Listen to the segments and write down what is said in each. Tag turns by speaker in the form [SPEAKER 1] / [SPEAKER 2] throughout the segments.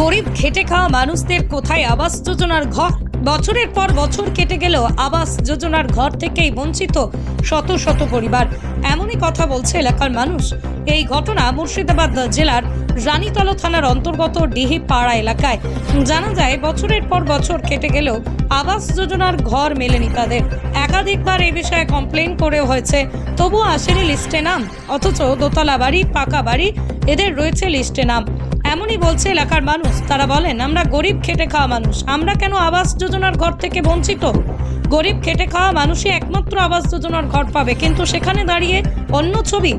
[SPEAKER 1] গরিব খেটে খাওয়া মানুষদের কোথায় আবাস যোজনার ঘর? বছরের পর বছর কেটে গেলেও আবাস যোজনার ঘর থেকেই বঞ্চিত শত শত পরিবার। এমনই কথা বলছে এলাকার মানুষ। এই ঘটনা মুর্শিদাবাদ জেলার রানীতলা থানার অন্তর্গত ডিহি পাড়া এলাকায়। জানা যায়, বছরের পর বছর কেটে গেলেও আবাস যোজনার ঘর মেলেনি তাদের। একাধিকবার এই বিষয়ে কমপ্লেন করেও হয়েছে। তবুও আসেনি লিস্টে নাম। অথচ দোতলা বাড়ি, পাকা বাড়ি, এদের রয়েছে লিস্টে নাম। এমনই বলছে এলাকার মানুষ। তারা বলেন, আমরা গরিব খেটে খাওয়া মানুষ। আমরা কেন আবাস যোজনার ঘর থেকে বঞ্চিত? গরিব খেটে খাওয়া মানুষই একমাত্র আবাস যোজনার ঘর পাবে। কিন্তু সেখানে দাঁড়িয়ে অন্য ছবি।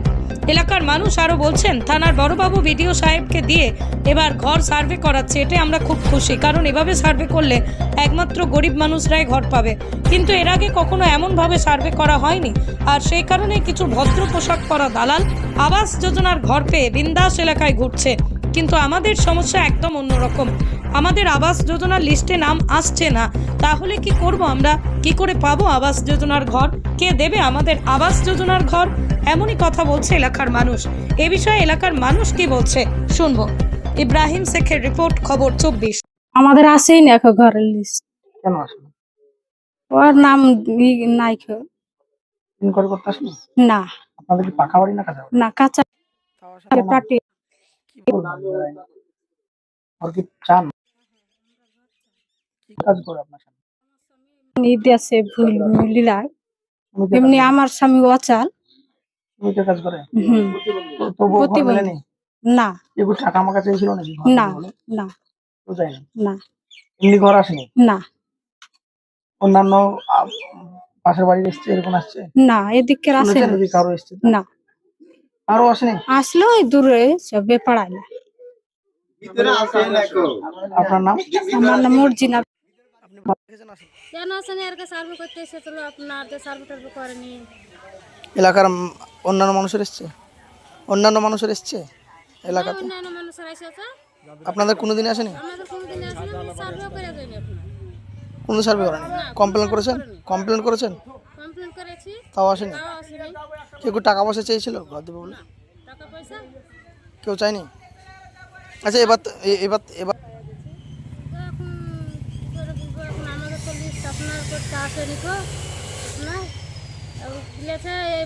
[SPEAKER 1] এলাকার মানুষ আরও বলছেন, থানার বড়বাবু বিডিও সাহেবকে দিয়ে এবার ঘর সার্ভে করাচ্ছে। এতে আমরা খুব খুশি, কারণ এভাবে সার্ভে করলে একমাত্র গরিব মানুষরাই ঘর পাবে। কিন্তু এর আগে কখনো এমনভাবে সার্ভে করা হয়নি। আর সেই কারণে কিছু ভদ্র পোশাক পরা দালাল আবাস যোজনার ঘর পেয়ে বিন্দাস এলাকায় ঘুরছে। কিন্তু আমাদের সমস্যা একদম অন্যরকম। আমাদের আবাস যোজনার লিস্টে নাম আসছে না। তাহলে কি করব আমরা? কি করে পাবো আবাস যোজনার ঘর? কে দেবে আমাদের আবাস যোজনার ঘর? এমনই কথা বলছে এলাকার মানুষ। এ বিষয়ে এলাকার মানুষ কি বলছে? শুনব। ইব্রাহিম শেখের রিপোর্ট খবর চব্বিশ।
[SPEAKER 2] আমাদের আসেই না এখন ঘরের লিস্ট।
[SPEAKER 3] কেন আসলো
[SPEAKER 2] ওর নাম ই- নাই না।
[SPEAKER 3] আপনাদের কি পাকা বাড়ি না কাঁচা
[SPEAKER 2] না কাঁচা পাটি
[SPEAKER 3] কি আর কি চান? কি কাজ করে আপনার স্বামী?
[SPEAKER 2] ঈদ আছে ভুল লীলায় এমনি আমার স্বামী অচাল।
[SPEAKER 3] জমিতে কাজ করে?
[SPEAKER 2] হুম।
[SPEAKER 3] তো-
[SPEAKER 2] প্রতিবন্ধী। না।
[SPEAKER 3] এগুলো টাকা আমাকে চেয়েছিল নাকি?
[SPEAKER 2] না না।
[SPEAKER 3] তো যায়নি
[SPEAKER 2] না।
[SPEAKER 3] এমনি ঘর আসেনি?
[SPEAKER 2] না।
[SPEAKER 3] অন্যান্য পাশের এসছে এরকম আসছে?
[SPEAKER 2] না এদিকের আসে
[SPEAKER 3] শুনেছেন
[SPEAKER 2] না
[SPEAKER 3] নাকি কারও এসছে?
[SPEAKER 2] না।
[SPEAKER 3] কারও আসেনি?
[SPEAKER 2] আসলো ওই দূরে সব না
[SPEAKER 3] আপনার নাম?
[SPEAKER 2] আমার নাম মর্জিনা
[SPEAKER 4] কেন আসেনি? আর সার্ভে করতে এসেছিল আপনার যে সার্ভে টার্ভে করেনি?
[SPEAKER 3] এলাকার অন্যান্য মানুষের এসছে? অন্যান্য মানুষের এসছে এলাকাতে?
[SPEAKER 4] অন্যান্য মানুষের এসেছে
[SPEAKER 3] আপনাদের কোনোদিন আসেনি?
[SPEAKER 4] আমাদের কোনোদিন আসেনি? সার্ভে করে যাইনি আপনার।
[SPEAKER 3] কোনো সার্ভে করেনি? কমপ্লেন করেছেন? কমপ্লেন করেছেন?
[SPEAKER 4] কমপ্লেন করেছি।
[SPEAKER 3] তাও আসেনি। কেউ টাকা পয়সা চেয়েছিল ঘর দেবে বলে? কেউ চায়নি? আচ্ছা এবার এবার এবার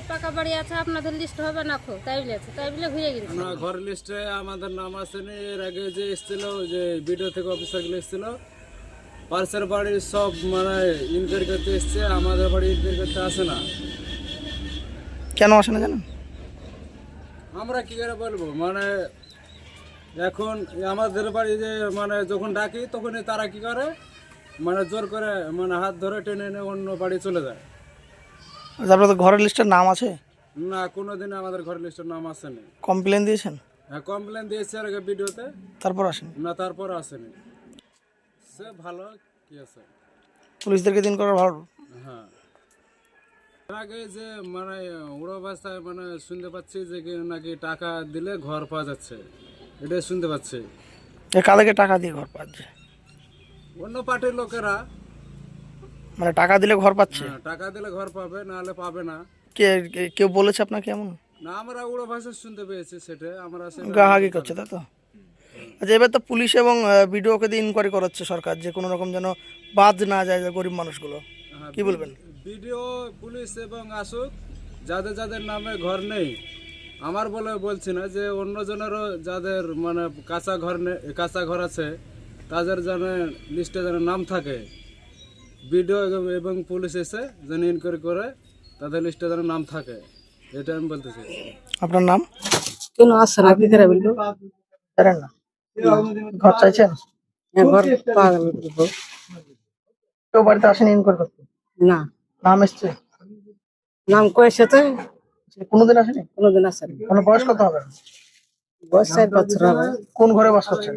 [SPEAKER 4] পাকা বাড়ি আছে আপনাদের লিস্ট হবে না তাই তাই বলে গেছে
[SPEAKER 5] না লিস্টে আমাদের এর আগে যে যে থেকে পার্সের বাড়ির সব মানে করতে আমাদের বাড়ি ইনকোয়ারি করতে আসে না।
[SPEAKER 3] কেন আসে না জানেন?
[SPEAKER 5] আমরা কি করে বলব? মানে এখন আমাদের বাড়ি যে মানে যখন ডাকি তখনই তারা কি করে? মানে জোর করে মানে হাত ধরে টেনে এনে অন্য বাড়ি চলে যায়।
[SPEAKER 3] তারপরে তো ঘরের লিস্টের নাম আছে?
[SPEAKER 5] না কোনোদিন আমাদের ঘর লিস্টের নাম আসেনি।
[SPEAKER 3] কমপ্লেন দিয়েছেন?
[SPEAKER 5] হ্যাঁ কমপ্লেন দিয়েছে আর ভিডিওতে।
[SPEAKER 3] তারপর আসেনি?
[SPEAKER 5] না তারপর আসেনি। সে ভালো কি আছে?
[SPEAKER 3] পুলিশদেরকে দিন করার ভালো।
[SPEAKER 5] হ্যাঁ। আগে যে মানে উড়ো ভাষায় মানে শুনতে পাচ্ছি যে নাকি টাকা দিলে ঘর পাওয়া যাচ্ছে? এটাই শুনতে পাচ্ছি।
[SPEAKER 3] এ কাদেরকে টাকা দিয়ে ঘর পাচ্ছে।
[SPEAKER 5] অন্য পার্টির লোকেরা
[SPEAKER 3] মানে টাকা দিলে ঘর পাচ্ছে?
[SPEAKER 5] হ্যাঁ, টাকা দিলে ঘর পাবে না হলে পাবে না।
[SPEAKER 3] কে কেউ বলেছে আপনাকে এমন?
[SPEAKER 5] না আমরা উড়ো ভাষা শুনতে পেয়েছি সেটা। আমরা
[SPEAKER 3] গাহাগি করছে তাই তো? আচ্ছা এবার তো পুলিশ এবং বিডিওকে দিয়ে ইনকোয়ারি করাচ্ছে সরকার যে কোনো রকম যেন বাদ না যায় যে গরিব মানুষগুলো।
[SPEAKER 5] হ্যাঁ,
[SPEAKER 3] কি বলবেন?
[SPEAKER 5] ভিডিও পুলিশ এবং আসুক যাদের যাদের নামে ঘর নেই। আমার বলে বলছি না যে অন্যজনেরও যাদের মানে কাঁচা ঘর নেই কাঁচা ঘর আছে তাদের যেন লিস্টে যেন নাম থাকে। ভিডিও এবং পুলিশ এসে যেন ইনকোয়ারি করে তাদের লিস্টে যেন নাম থাকে। এটা আমি বলতে চাই।
[SPEAKER 3] আপনার নাম?
[SPEAKER 2] কেন বলব
[SPEAKER 3] না? ঘর চাইছেন?
[SPEAKER 2] ঘর পাগল
[SPEAKER 3] কেউ বাড়িতে আসেনি ইনকোয়ারি করতে?
[SPEAKER 2] না।
[SPEAKER 3] নাম এসছে?
[SPEAKER 2] নাম তো
[SPEAKER 3] কোনোদিন আসেনি?
[SPEAKER 2] কোনোদিন আসে না
[SPEAKER 3] মানে বয়স কত হবে?
[SPEAKER 2] বয়স চার বছর হবে।
[SPEAKER 3] কোন ঘরে বাস করছেন?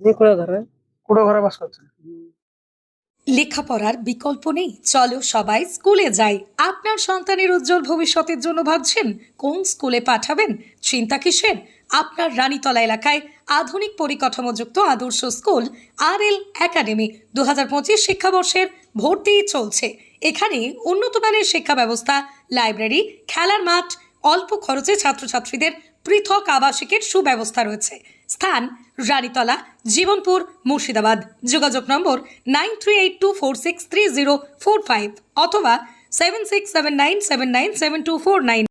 [SPEAKER 2] যে ঘরে।
[SPEAKER 3] কুড়ো ঘরে বাস করছেন?
[SPEAKER 1] লেখাপড়ার বিকল্প নেই। চলো সবাই স্কুলে যাই। আপনার সন্তানের উজ্জ্বল ভবিষ্যতের জন্য ভাবছেন কোন স্কুলে পাঠাবেন? চিন্তা কিসের? আপনার রানীতলা এলাকায় আধুনিক পরিকাঠামোযুক্ত আদর্শ স্কুল আর এল একাডেমি দু পঁচিশ শিক্ষাবর্ষের ভর্তি চলছে। এখানে উন্নত মানের শিক্ষা ব্যবস্থা, লাইব্রেরি, খেলার মাঠ, অল্প খরচে ছাত্রছাত্রীদের পৃথক আবাসিকের সুব্যবস্থা রয়েছে। স্থান রানীতলা, জীবনপুর, মুর্শিদাবাদ। যোগাযোগ number nine three eight two four six three zero four five অথবা seven six seven nine seven nine seven two four nine.